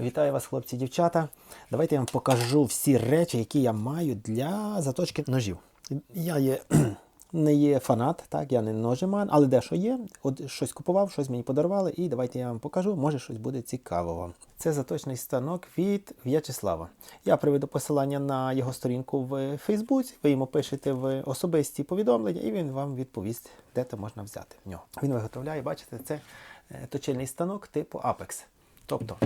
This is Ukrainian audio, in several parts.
Вітаю вас, хлопці, дівчата. Давайте я вам покажу всі речі, які я маю для заточки ножів. Я є, не є фанат, так, я не ножиман, але дещо є. От щось купував, щось мені подарували, і давайте я вам покажу, може щось буде цікаво вам. Це заточний станок від В'ячеслава. Я приведу посилання на його сторінку в Фейсбуці. Ви йому пишете в особисті повідомлення, і він вам відповість, де це можна взяти в нього. Він виготовляє, бачите, це е, точильний станок типу Apex. Тобто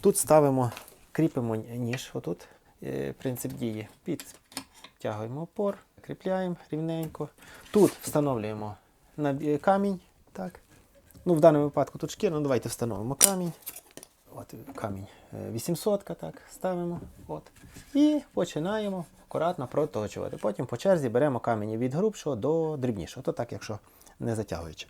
тут ставимо, кріпимо ніж, отут е, принцип дії. Підтягуємо опор, кріпляємо рівненько. Тут встановлюємо камінь. Так. Ну, в даному випадку тут шкіра, ну давайте встановимо камінь. От камінь е, 800 так, ставимо. От. І починаємо акуратно проточувати. Потім по черзі беремо камені від грубшого до дрібнішого. То так, якщо не затягуючи.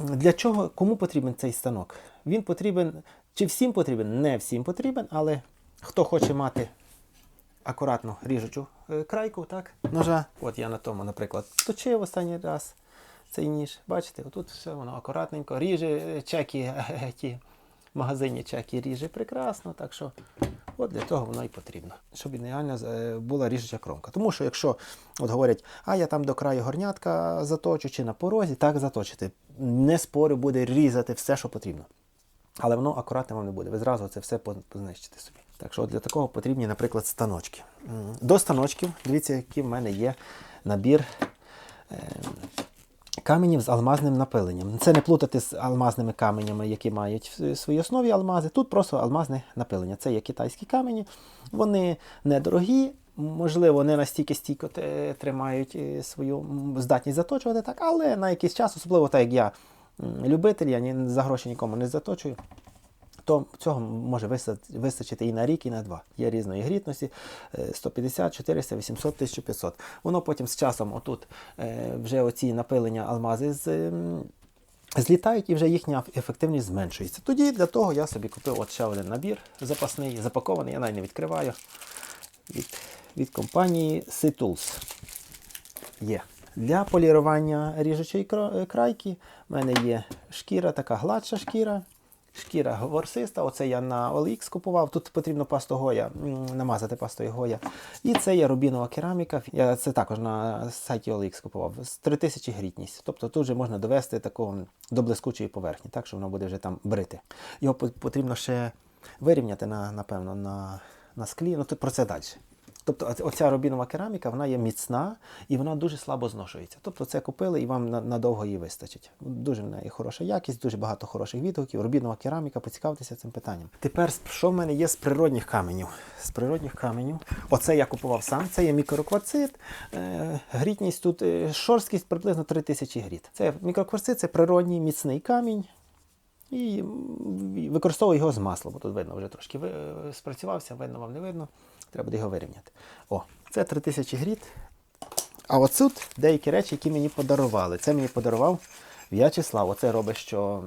Для чого, кому потрібен цей станок? Він потрібен, чи всім потрібен? Не всім потрібен, але хто хоче мати акуратну ріжучу е, крайку, так, ножа. От я на тому, наприклад, точив останній раз цей ніж. Бачите, отут все воно акуратненько ріже е, чеки, е, ті в магазині чеки ріже прекрасно. Так що от для того воно і потрібно, щоб ідеально була ріжуча кромка. Тому що якщо от говорять, а я там до краю горнятка заточу чи на порозі, так заточити. Не спорю, буде різати все, що потрібно. Але воно акуратно вам не буде. Ви зразу це все познищите собі. Так що для такого потрібні, наприклад, станочки. До станочків, дивіться, який в мене є набір е, каменів з алмазним напиленням. Це не плутати з алмазними каменями, які мають в своїй основі алмази. Тут просто алмазне напилення. Це є китайські камені. Вони недорогі, можливо, не настільки стійко тримають е, свою здатність заточувати, так, але на якийсь час, особливо так як я любитель, я за гроші нікому не заточую. То цього може вистачити і на рік, і на два. Є різної грітності е, 150, 400, 800, 1500. Воно потім з часом, отут е, вже оці напилення алмази з, злітають і вже їхня ефективність зменшується. Тоді для того я собі купив от ще один набір запасний, запакований, я навіть не відкриваю від, від компанії Situls. Є. Для полірування ріжучої е, крайки в мене є шкіра, така гладша шкіра. Шкіра ворсиста, оце я на OLX купував. Тут потрібно пасту Гоя, намазати пастою Гоя. І це є рубінова кераміка. Я це також на сайті OLX купував. З 3000 грітність. Тобто тут вже можна довести такого до блискучої поверхні, так що воно буде вже там брити. Його потрібно ще вирівняти, на, напевно, на, на склі. Ну, про це далі. Тобто оц- оця рубінова кераміка вона є міцна і вона дуже слабо зношується. Тобто це купили і вам надовго її вистачить. Дуже в неї хороша якість, дуже багато хороших відгуків. Рубінова кераміка, поцікавтеся цим питанням. Тепер що в мене є з природних каменів? З природних каменів. Оце я купував сам. Це є мікрокварцит. Е, грітність тут е, шорсткість приблизно 3000 гріт. Це мікрокварцит, це природній міцний камінь. І використовую його з маслом. Тут видно, вже трошки е, спрацювався, видно вам не видно. Треба буде його вирівняти. О, це 3000 гріт. А оцют деякі речі, які мені подарували. Це мені подарував В'ячеслав. Оце робить, що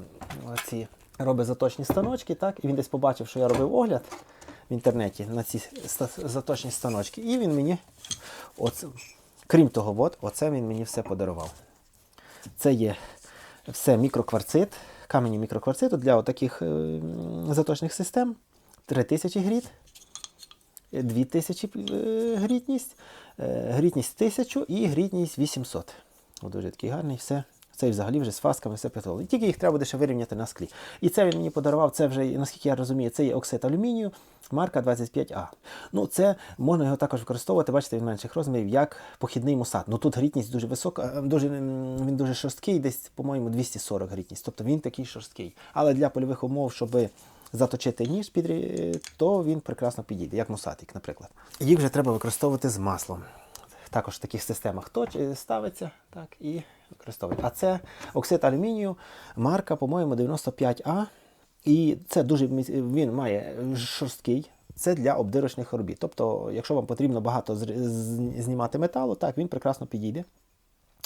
ці робить заточні станочки, так? І він десь побачив, що я робив огляд в інтернеті на ці заточні станочки. І він мені, оце, крім того, от, оце він мені все подарував. Це є все мікрокварцит, камені мікрокварциту для таких заточних систем. 3000 гріт, 2000 е, грітність, е, грітність 1000 і грітність 800. О, дуже такий гарний, все. Це взагалі вже з фасками все підготовлено. Тільки їх треба буде ще вирівняти на склі. І це він мені подарував, це вже, наскільки я розумію, це є оксид алюмінію, марка 25А. Ну, це можна його також використовувати, бачите, він менших розмірів, як похідний мусат. Ну тут грітність дуже висока, е, дуже, він дуже шорсткий, десь, по-моєму, 240 грітність. Тобто він такий шорсткий. Але для польових умов, щоб заточити ніж, під, то він прекрасно підійде, як мусатик, наприклад. Їх вже треба використовувати з маслом. Також в таких системах точ, ставиться так, і використовують. А це оксид алюмінію, марка, по-моєму, 95А. І це дуже він має шорсткий. Це для обдирочних робіт. Тобто, якщо вам потрібно багато знімати металу, так він прекрасно підійде.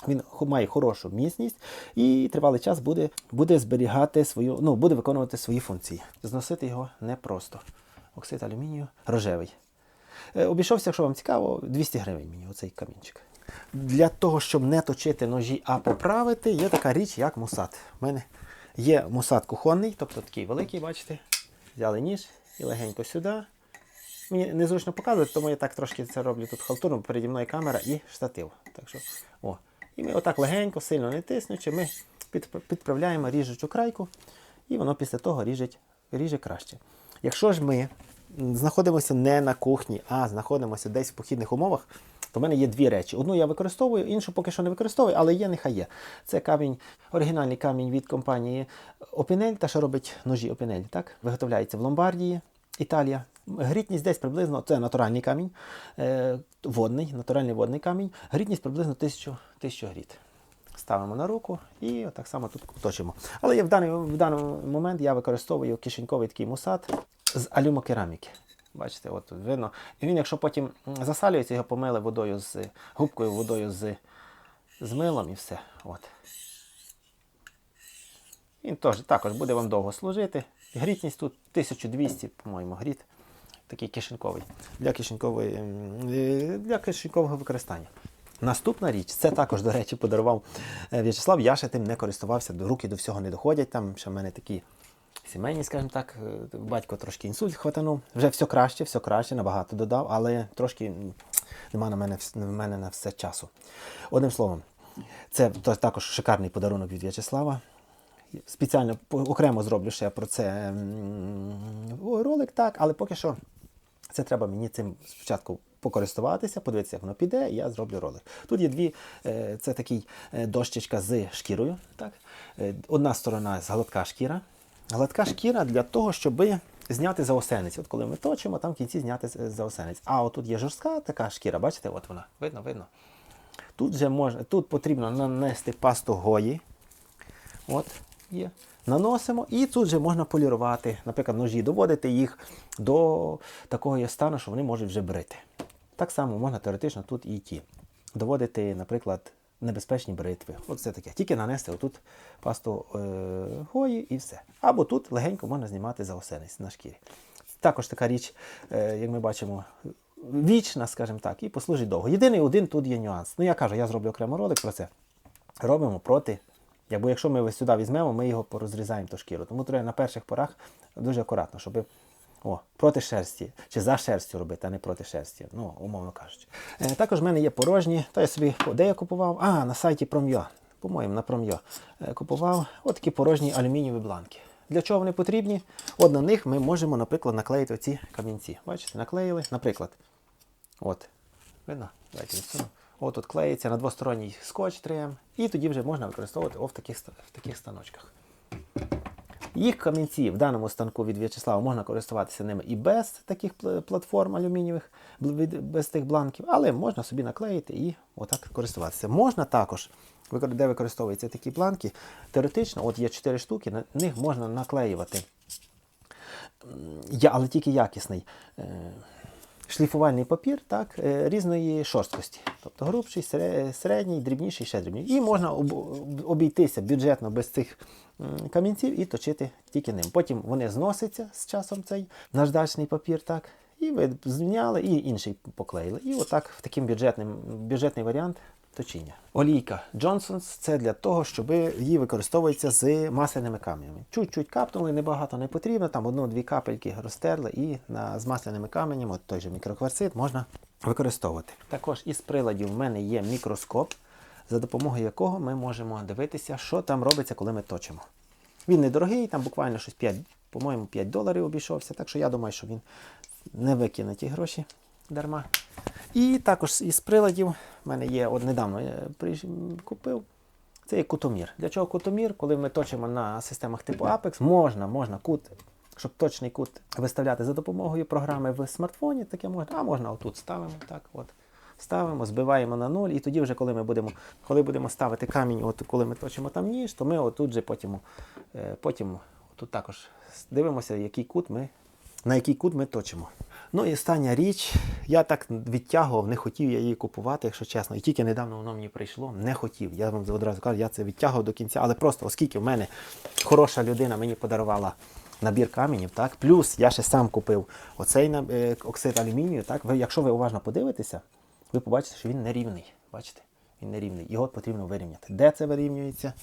Він має хорошу міцність і тривалий час буде, буде зберігати свою, ну, буде виконувати свої функції. Зносити його непросто. Оксид алюмінію рожевий. Е, Обійшовся, якщо вам цікаво, 200 гривень мені оцей камінчик. Для того, щоб не точити ножі, а поправити, є така річ, як мусат. У мене є мусат кухонний, тобто такий великий, бачите. Взяли ніж, і легенько сюди. Мені незручно показувати, тому я так трошки це роблю тут халтурно, переді мною камера і штатив. Так що, о. І ми отак легенько, сильно не тиснучи, ми підправляємо ріжучу крайку, і воно після того ріжить, ріже краще. Якщо ж ми знаходимося не на кухні, а знаходимося десь в похідних умовах, то в мене є дві речі. Одну я використовую, іншу поки що не використовую, але є, нехай є. Це камінь, оригінальний камінь від компанії Opinel, та що робить ножі Opinel, так? Виготовляється в Ломбардії, Італія. Грітність десь приблизно, це натуральний камінь, е, водний, натуральний водний камінь. Грітність приблизно 1000, 1000 гріт. Ставимо на руку і так само тут точимо. Але я в даний, в даний момент я використовую кишеньковий такий мусат з алюмокераміки. Бачите, от тут видно. І він, якщо потім засалюється, його помили водою з губкою, водою з, з милом і все. От. Він теж, також буде вам довго служити. Грітність тут 1200, по-моєму, гріт. Такий кишеньковий. Для, кишенькової, для кишенькового використання. Наступна річ, це також, до речі, подарував е, В'ячеслав. Я ще тим не користувався, до руки до всього не доходять. Там ще в мене такі сімейні, скажімо так, е, батько трошки інсульт хватанув. Вже все краще, все краще, набагато додав, але трошки нема на мене, в мене на все часу. Одним словом, це також шикарний подарунок від В'ячеслава. Спеціально окремо зроблю ще про це ролик, так, але поки що це треба мені цим спочатку покористуватися, подивитися, як воно піде, і я зроблю ролик. Тут є дві, е, це такий е, дощечка з шкірою. Так? Е, Одна сторона з гладка шкіра. Гладка шкіра для того, щоб зняти заосенець. От коли ми точимо, там в кінці зняти заосенець. А отут є жорстка така шкіра, бачите, от вона. Видно, видно. Тут, же можна, тут потрібно нанести пасту гої. От, є. Наносимо, і тут же можна полірувати, наприклад, ножі, доводити їх до такого стану, що вони можуть вже брити. Так само можна теоретично тут і ті. Доводити, наприклад, небезпечні бритви. От це таке. Тільки нанести отут пасту е, гої і все. Або тут легенько можна знімати заосенець на шкірі. Також така річ, е, як ми бачимо, вічна, скажімо так, і послужить довго. Єдиний один тут є нюанс. Ну я кажу, я зроблю окремо ролик про це. Робимо проти. Якби якщо ми ось сюди візьмемо, ми його порозрізаємо ту шкіру. Тому треба на перших порах дуже акуратно, щоб о, проти шерсті чи за шерстю робити, а не проти шерсті, ну, умовно кажучи. Е, також в мене є порожні, то я собі де я купував? А, на сайті Pром'yo. По-моєму, на Pром'yo. Е, купував отакі порожні алюмінієві бланки. Для чого вони потрібні? От на них ми можемо, наприклад, наклеїти оці камінці. Бачите, наклеїли, наприклад. От. Видно? Давайте відсуну. От тут клеїться на двосторонній скотч 3М, і тоді вже можна використовувати о, в, таких, в таких станочках. Їх камінці в даному станку від В'ячеслава можна користуватися ними і без таких платформ алюмінієвих, без тих бланків, але можна собі наклеїти і отак користуватися. Можна також, де використовуються такі бланки, теоретично, от є 4 штуки, на них можна наклеювати але тільки якісний. Шліфувальний папір так, е, різної шорсткості. Тобто грубший, середній, дрібніший, ще дрібніший. І можна об- об- обійтися бюджетно без цих камінців і точити тільки ним. Потім вони зносяться з часом цей наждачний папір, так, і ви зміняли, і інший поклеїли. І отак в таким бюджетним, бюджетний варіант точіння. Олійка Johnson's це для того, щоб її використовується з масляними каменями. Чуть-чуть капнули, небагато не потрібно, там одну-дві капельки розтерли і на, з масляними каменями, от той же мікрокварцит, можна використовувати. Також із приладів в мене є мікроскоп, за допомогою якого ми можемо дивитися, що там робиться, коли ми точимо. Він недорогий, там буквально щось 5, по-моєму, 5 доларів обійшовся, так що я думаю, що він не викине ті гроші дарма. І також із приладів, в мене є, от недавно я купив, це є кутомір. Для чого кутомір? Коли ми точимо на системах типу Apex, можна, можна кут, щоб точний кут виставляти за допомогою програми в смартфоні, таке можна, а можна отут ставимо, так, от. Ставимо, збиваємо на нуль, і тоді вже, коли ми будемо, коли будемо ставити камінь, от коли ми точимо там ніж, то ми отут же потім, е, потім тут також дивимося, який кут ми, на який кут ми точимо. Ну і остання річ, я так відтягував, не хотів я її купувати, якщо чесно. І тільки недавно воно мені прийшло, не хотів. Я вам одразу кажу, я це відтягував до кінця, але просто оскільки в мене хороша людина мені подарувала набір каменів, так, плюс я ще сам купив оцей е, оксид алюмінію, так, ви, якщо ви уважно подивитеся, ви побачите, що він нерівний. Бачите? Він нерівний. Його потрібно вирівняти. Де це вирівнюється?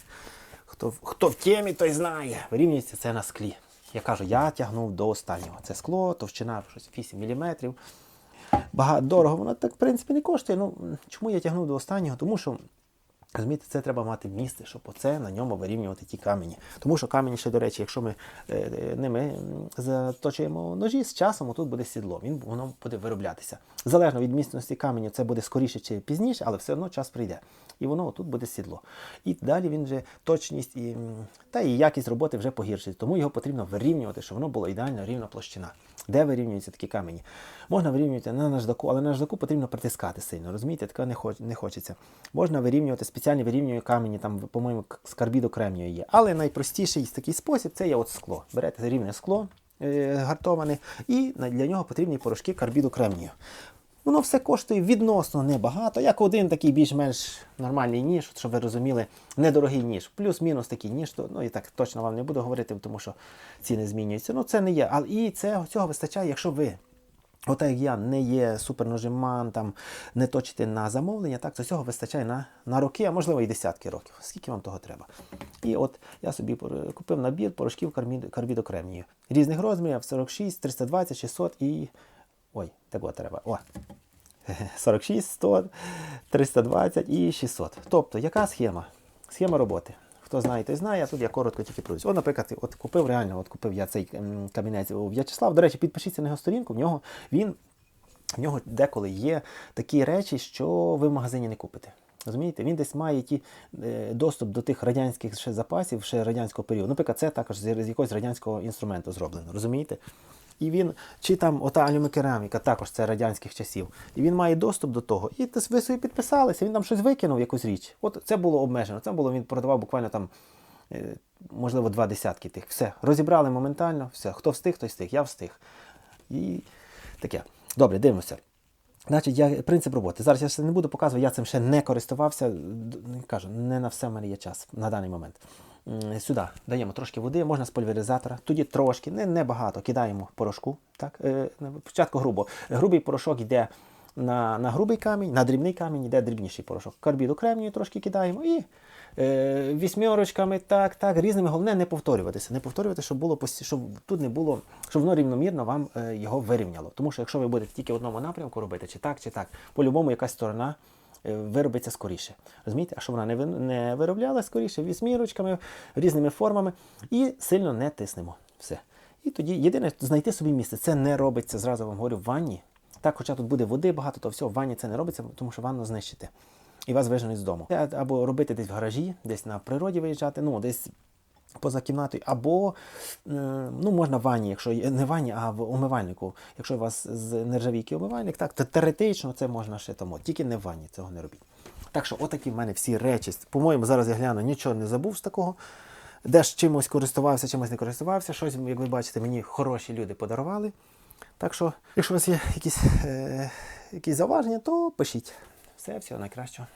Хто, хто в темі, той знає. Вирівнюється це на склі. Я кажу, я тягнув до останнього. Це скло, товщина щось 8 мм. Багато дорого, воно так, в принципі, не коштує. Ну, чому я тягнув до останнього? Тому що Розумієте, це треба мати місце, щоб оце на ньому вирівнювати ті камені. Тому що камені ще, до речі, якщо ми е, е, ними заточуємо ножі, з часом тут буде сідло, він, воно буде вироблятися. Залежно від міцності каменю, це буде скоріше чи пізніше, але все одно час прийде. І воно тут буде сідло. І далі він вже точність і, та і якість роботи вже погіршить. Тому його потрібно вирівнювати, щоб воно було ідеально рівна площина. Де вирівнюються такі камені? Можна вирівнювати на наждаку, але на наждаку потрібно притискати сильно. Розумієте, таке не, хоч, не хочеться. Можна вирівнювати спеціальні вирівнює камені, там, по-моєму, з карбіду кремнію є. Але найпростіший такий спосіб це є от скло. Берете рівне скло е, гартоване, і для нього потрібні порошки карбіду кремнію. Воно все коштує відносно небагато, як один такий більш-менш нормальний ніж, щоб ви розуміли, недорогий ніж. Плюс-мінус такий ніж, то ну і так точно вам не буду говорити, тому що ціни змінюються. Ну це не є. Але і це, цього вистачає, якщо ви. Отак як я не є суперножиман, там не точите на замовлення, так то цього вистачає на, на роки, а можливо і десятки років. Скільки вам того треба? І от я собі купив набір порошків карбідокремнію. Різних розмірів 46, 320, 600 і. Ой, так от треба. О. 46, 100, 320 і 600. Тобто, яка схема? Схема роботи. Хто знає, той знає, а тут я коротко тільки пройдусь. От, наприклад, от купив реально, от купив я цей камінець у В'ячеслав. До речі, підпишіться на його сторінку. В нього він в нього деколи є такі речі, що ви в магазині не купите. Розумієте, він десь має ті, е, доступ до тих радянських ще запасів, ще радянського періоду. Наприклад, це також з якогось радянського інструменту зроблено. Розумієте? І він, чи там ота алюмікераміка, також це радянських часів. І він має доступ до того. І ви собі підписалися, він там щось викинув, якусь річ. От це було обмежено. Це було він продавав буквально там, е, можливо, два десятки тих. Все, розібрали моментально, все. Хто встиг, той встиг. Я встиг. І таке. Добре, дивимося. Значить, я, принцип роботи. Зараз я ще не буду показувати, я цим ще не користувався. Кажу, не на все в мене є час на даний момент. Сюди даємо трошки води, можна з пульверизатора. Тоді трошки, не, не багато, кидаємо порошку. Так? Е, Спочатку грубо. Грубий порошок йде на, на грубий камінь, на дрібний камінь йде дрібніший порошок. Карбіду кремнію трошки кидаємо і е, вісьмірочками, так, так, різними. Головне не повторюватися. Не повторювати, щоб було щоб тут не було, щоб воно рівномірно вам е, його вирівняло. Тому що якщо ви будете тільки в одному напрямку робити, чи так, чи так, по-любому якась сторона виробиться скоріше. Розумієте? А щоб вона не, ви- виробляла скоріше, вісьмірочками, різними формами і сильно не тиснемо. Все. І тоді єдине знайти собі місце. Це не робиться, зразу вам говорю, в ванні. Так, хоча тут буде води багато, то все, в ванні це не робиться, тому що ванну знищите. І вас виженуть з дому. Або робити десь в гаражі, десь на природі виїжджати, ну десь поза кімнатою, або е, ну, можна в ванні, якщо є- не в ванні, а в умивальнику. Якщо у вас з нержавійки умивальник, так, то теоретично це можна ще тому. Тільки не в ванні, цього не робіть. Так що, отакі в мене всі речі. По-моєму, зараз я гляну, нічого не забув з такого. Де ж чимось користувався, чимось не користувався. Щось, як ви бачите, мені хороші люди подарували. Так що, якщо у вас є якісь, е, якісь зауваження, то пишіть. Все, всього найкращого.